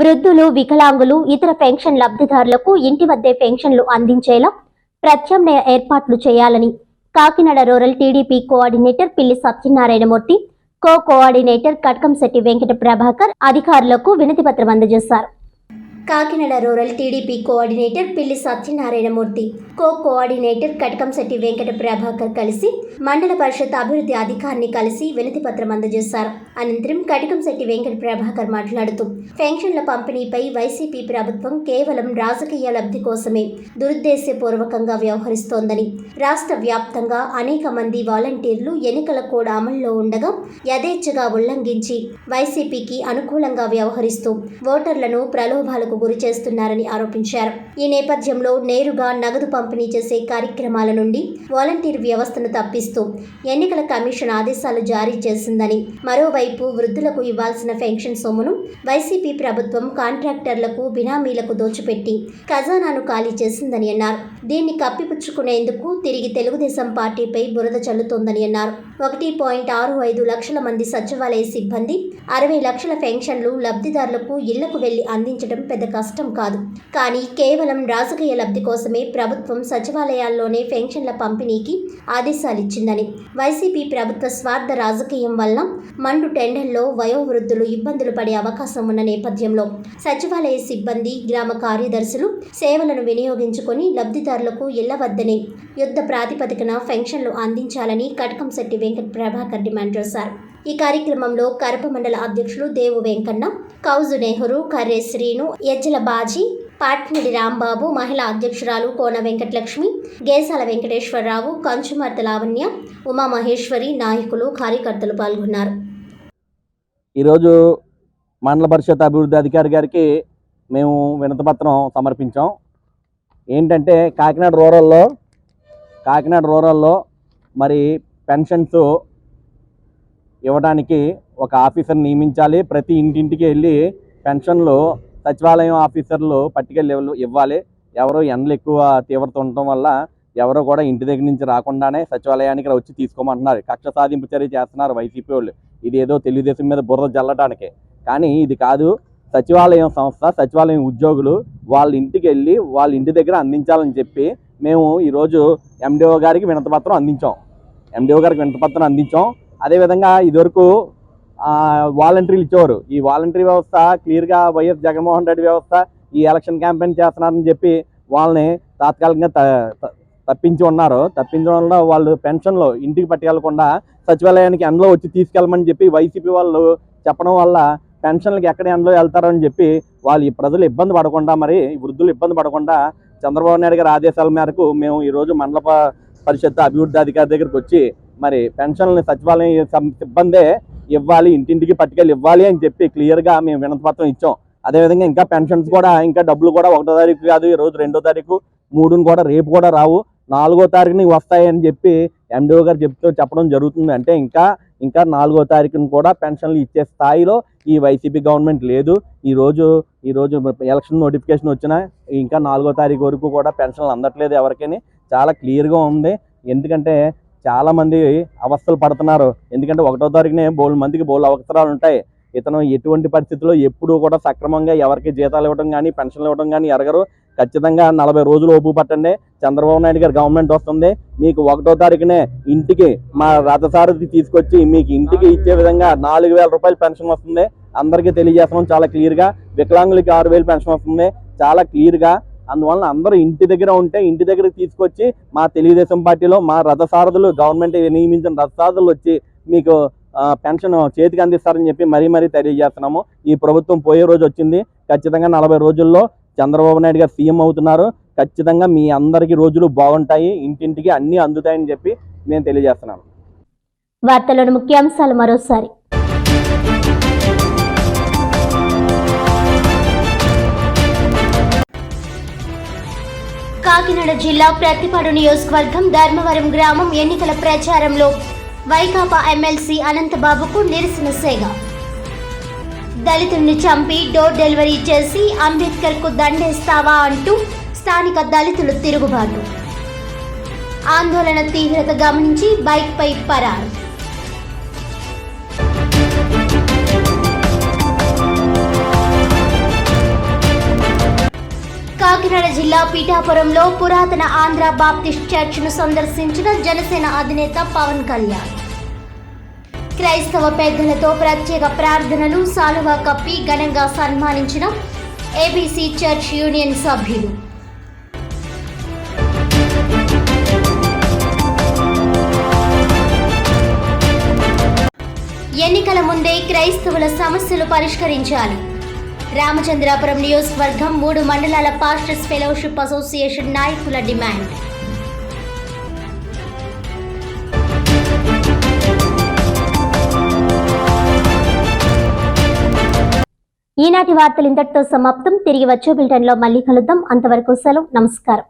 వృద్ధులు వికలాంగులు ఇతర పెన్షన్ లబ్ధిదారులకు ఇంటి వద్దే పెన్షన్లు అందించేలా ప్రత్యామ్నాయ ఏర్పాట్లు చేయాలని Kakinada rural TDP coordinator Pilli Satyanarayanamurthy co coordinator Katkamsetti Venkata Prabhakar అధికారులకు వినతిపత్రం అందజేశారు. Kakinada rural TDP coordinator Pilli Satyanarayanamurthy co coordinator Katakamsetti Venkata Prabhakar కలిసి మండల పరిషత్ అభివృద్ధి అధికారిని కలిసి వినతి పత్రం అందజేశారు. అనంతరం కటకంశెట్టి వెంకట ప్రభాకర్ మాట్లాడుతూ పెన్షన్ల పంపిణీపై వైసీపీ ప్రభుత్వం కేవలం రాజకీయ లబ్ధి కోసమే దురుద్దేశపూర్వకంగా వ్యవహరిస్తోందని రాష్ట్ర వ్యాప్తంగా అనేక మంది వాలంటీర్లు ఎన్నికల కోడ్ అమల్లో ఉండగా యథేచ్ఛగా ఉల్లంఘించి వైసీపీకి అనుకూలంగా వ్యవహరిస్తూ ఓటర్లను ప్రలోభాలకు గురి చేస్తున్నారని ఆరోపించారు. ఈ నేపథ్యంలో నేరుగా నగదు పంపిణీ చేసే కార్యక్రమాల నుండి వాలంటీర్ వ్యవస్థను తప్పిస్తూ ఎన్నికల కమిషన్ ఆదేశాలు జారీ చేసిందని మరోవైపు వృద్ధులకు ఇవ్వాల్సిన పెన్షన్ సొమ్మును వైసీపీ ప్రభుత్వం కాంట్రాక్టర్లకు బినామీలకు దోచిపెట్టి ఖజానాను ఖాళీ చేసిందని అన్నారు. దీన్ని కప్పిపుచ్చుకునేందుకు తిరిగి తెలుగుదేశం పార్టీపై బురద చల్లుతోందని అన్నారు. ఒకటి పాయింట్ ఆరు ఐదు లక్షల మంది సచివాలయ సిబ్బంది అరవై లక్షల పెన్షన్లు లబ్ధిదారులకు ఇళ్ళకు వెళ్ళి అందించడం పెద్ద కష్టం కాదు. కానీ కేవలం రాజకీయ లబ్ధి కోసమే ప్రభుత్వం సచివాలయాల్లోనే పెన్షన్ల పంపిణీకి ఆదేశాలిచ్చిందని. వైసీపీ ప్రభుత్వ స్వార్థ రాజకీయం వల్ల మండు టెండర్లో వయోవృద్ధులు ఇబ్బందులు పడే అవకాశం ఉన్న నేపథ్యంలో సచివాలయ సిబ్బంది గ్రామ కార్యదర్శులు సేవలను వినియోగించుకొని లబ్ధిదారులకు ఇళ్ళవద్దనే యుద్ధ ప్రాతిపదికన పెన్షన్లు అందించాలని కటకంశెట్టి వెంకట ప్రభాకర్ డిమాండ్ చేశారు. ఈ కార్యక్రమంలో కరప మండల అధ్యక్షులు దేవు వెంకన్న కౌజు నెహ్రూ కర్రే శ్రీను ఎజ్జల బాజీ పాట్మిడి రాంబాబు మహిళా అధ్యక్షురాలు కోన వెంకటలక్ష్మి గేసాల వెంకటేశ్వరరావు కంచుమర్త లావణ్య ఉమామహేశ్వరి నాయకులు కార్యకర్తలు పాల్గొన్నారు. ఈరోజు మండల పరిషత్ అభివృద్ధి అధికారి గారికి మేము వినతపత్రం సమర్పించాం. ఏంటంటే కాకినాడ రూరల్లో కాకినాడ రూరల్లో మరి పెన్షన్స్ ఇవ్వడానికి ఒక ఆఫీసర్ నియమించాలి. ప్రతి ఇంటింటికి వెళ్ళి పెన్షన్లు సచివాలయం ఆఫీసర్లు పట్టుకెళ్ళి ఇవ్వాలి. ఎవరు ఎండలు ఎక్కువ తీవ్రత ఉండటం వల్ల ఎవరు కూడా ఇంటి దగ్గర నుంచి రాకుండానే సచివాలయానికి వచ్చి తీసుకోమంటున్నారు. కక్ష సాధింపు చర్య చేస్తున్నారు వైసీపీ వాళ్ళు. ఇదేదో తెలుగుదేశం మీద బుర్ర జల్లటానికే. కానీ ఇది కాదు. సచివాలయం సంస్థ సచివాలయం ఉద్యోగులు వాళ్ళ ఇంటికి వెళ్ళి వాళ్ళ ఇంటి దగ్గర అందించాలని చెప్పి మేము ఈరోజు ఎండిఓ గారికి వినతపత్రం అందించాం. ఎండిఓ గారికి వినతపత్రం అందించాం. అదేవిధంగా ఇదివరకు వాలంటీర్లు ఇచ్చేవారు. ఈ వాలంటరీ వ్యవస్థ క్లియర్గా వైఎస్ జగన్మోహన్ రెడ్డి వ్యవస్థ ఈ ఎలక్షన్ క్యాంపెయిన్ చేస్తున్నారని చెప్పి వాళ్ళని తాత్కాలికంగా త- త- తప్పించి ఉన్నారు. తప్పించడం వల్ల వాళ్ళు పెన్షన్లు ఇంటికి పట్టుకెళ్ళకుండా సచివాలయానికి ఎండలో వచ్చి తీసుకెళ్ళమని చెప్పి వైసీపీ వాళ్ళు చెప్పడం వల్ల పెన్షన్లకి ఎక్కడ ఎండలో వెళ్తారని చెప్పి వాళ్ళు ఈ ప్రజలు ఇబ్బంది పడకుండా మరి ఈ వృద్ధులు ఇబ్బంది పడకుండా చంద్రబాబు నాయుడు గారి ఆదేశాల మేరకు మేము ఈరోజు మండల పరిషత్ అభివృద్ధి అధికారి దగ్గరికి వచ్చి మరి పెన్షన్లని సచివాలయం సిబ్బందే ఇవ్వాలి ఇంటింటికి పట్టుకెళ్ళి ఇవ్వాలి అని చెప్పి క్లియర్గా మేము వినతిపత్రం ఇచ్చాం. అదేవిధంగా ఇంకా పెన్షన్స్ కూడా ఇంకా డబ్బులు కూడా ఒకటో తారీఖు కాదు ఈ రోజు రెండో తారీఖు మూడుని కూడా రేపు కూడా రావు. నాలుగో తారీఖుని వస్తాయని చెప్పి ఎండిఓ గారు చెప్తూ చెప్పడం జరుగుతుంది. అంటే ఇంకా ఇంకా నాలుగో తారీఖున కూడా పెన్షన్లు ఇచ్చే స్థాయిలో ఈ వైసీపీ గవర్నమెంట్ లేదు. ఈరోజు ఈరోజు ఎలక్షన్ నోటిఫికేషన్ వచ్చినా ఇంకా నాలుగో తారీఖు వరకు కూడా పెన్షన్లు అందట్లేదు ఎవరికైనా. చాలా క్లియర్గా ఉంది. ఎందుకంటే చాలా మంది అవస్థలు పడుతున్నారు. ఎందుకంటే ఒకటో తారీఖునే బోల్ మందికి బోల్ అవసరాలు ఉంటాయి. ఇతను ఎటువంటి పరిస్థితుల్లో ఎప్పుడూ కూడా సక్రమంగా ఎవరికి జీతాలు ఇవ్వడం కానీ పెన్షన్లు ఇవ్వడం కానీ ఎరగరు. ఖచ్చితంగా నలభై రోజులు ఓపు పట్టండి. చంద్రబాబు నాయుడు గారి గవర్నమెంట్ వస్తుంది. మీకు ఒకటో తారీఖునే ఇంటికి మా రథసారథి తీసుకొచ్చి మీకు ఇంటికి ఇచ్చే విధంగా నాలుగు వేల రూపాయలు పెన్షన్ వస్తుంది. అందరికీ తెలియజేస్తాం చాలా క్లియర్గా. వికలాంగులకి ఆరు వేలు పెన్షన్ వస్తుంది. చాలా క్లియర్గా. అందువలన అందరూ ఇంటి దగ్గర ఉంటే ఇంటి దగ్గరికి తీసుకొచ్చి మా తెలుగుదేశం పార్టీలో మా రథసారథులు గవర్నమెంట్ నియమించిన రథసారథులు వచ్చి మీకు పెన్షన్ చేతికి అందిస్తారని చెప్పి మరీ మరీ తెలియజేస్తున్నాము. ఈ ప్రభుత్వం పోయే రోజు వచ్చింది. ఖచ్చితంగా నలభై రోజుల్లో చంద్రబాబు నాయుడు గారు సీఎం అవుతున్నారు. ఖచ్చితంగా మీ అందరికీ రోజులు బాగుంటాయి. ఇంటింటికి అన్నీ అందుతాయని చెప్పి నేను తెలియజేస్తున్నాను వార్తలను ముఖ్యాంశాలు మరోసారి. కాకినాడ జిల్లా ప్రతిపాడు నియోజకవర్గం ధర్మవరం గ్రామం ఎన్నికల ప్రచారంలో వైకాపా ఎమ్మెల్సీ అనంతబాబుకు నిరసన సేగ దళితుల్ని చంపి డోర్ డెలివరీ చేసి అంబేద్కర్కు దండేస్తావా అంటూ స్థానిక దళితులు తిరుగుబాటు. ఆందోళన తీవ్రత గమనించి బైక్పై పరారు. జిల్లా పీఠాపురంలో పురాతన ఆంధ్ర బాప్టిస్ట్ చర్చ్ను సందర్శించిన జనసేన అధినేత పవన్ కళ్యాణ్. క్రైస్తవ పెద్దలతో ప్రత్యేక ప్రార్థనలు సాలువా కప్పి ఘనంగా సన్మానించిన ఏబీసీ చర్చ్ యూనియన్ సభ్యులు. ఎన్నికల ముందే క్రైస్తవుల సమస్యలు పరిష్కరించాలి. రామచంద్రాపురం నియోజకవర్గం మూడు మండలాల పాస్టర్స్ ఫెలోషిప్ అసోసియేషన్ నాయకుల డిమాండ్. ఈనాటి వార్తలు ఇంతటితో సమాప్తం. తిరిగి వచ్చే బిల్టన్లో మళ్ళీ కలుద్దాం. అంతవరకు సెలవు. నమస్కారం.